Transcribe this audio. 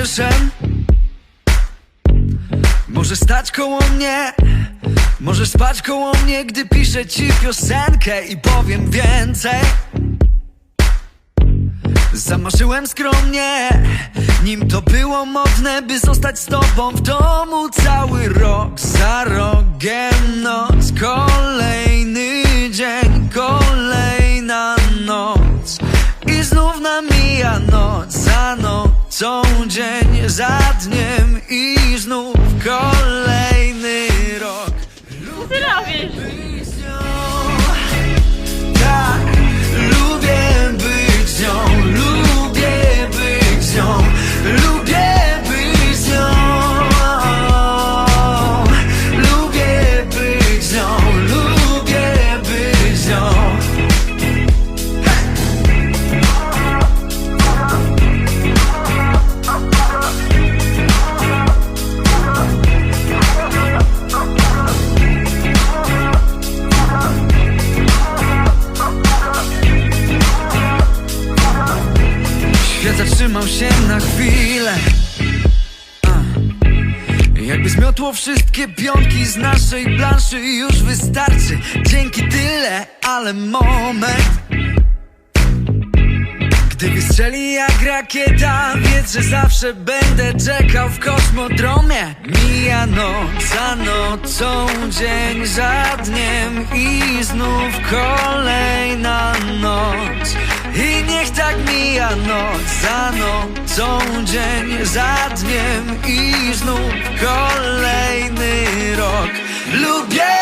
wierszem? Stać koło mnie? Może spać koło mnie, gdy piszę ci piosenkę I powiem więcej? Zamarzyłem skromnie Nim to było modne, by zostać z tobą w domu Cały rok za rogiem. Noc Kolejny dzień, kolejna noc. I znów namija noc za noc nocą, dzień za dniem i znów kolejny Świat zatrzymał się na chwilę. Jakby zmiotło wszystkie pionki z naszej planszy Już wystarczy, dzięki tyle, ale moment. Gdy wystrzeli jak rakieta Wiedz, że zawsze będę czekał w kosmodromie. Mija noc za nocą, dzień za dniem I znów kolejna noc za nocą, dzień za dniem I znów kolejny rok. Lubię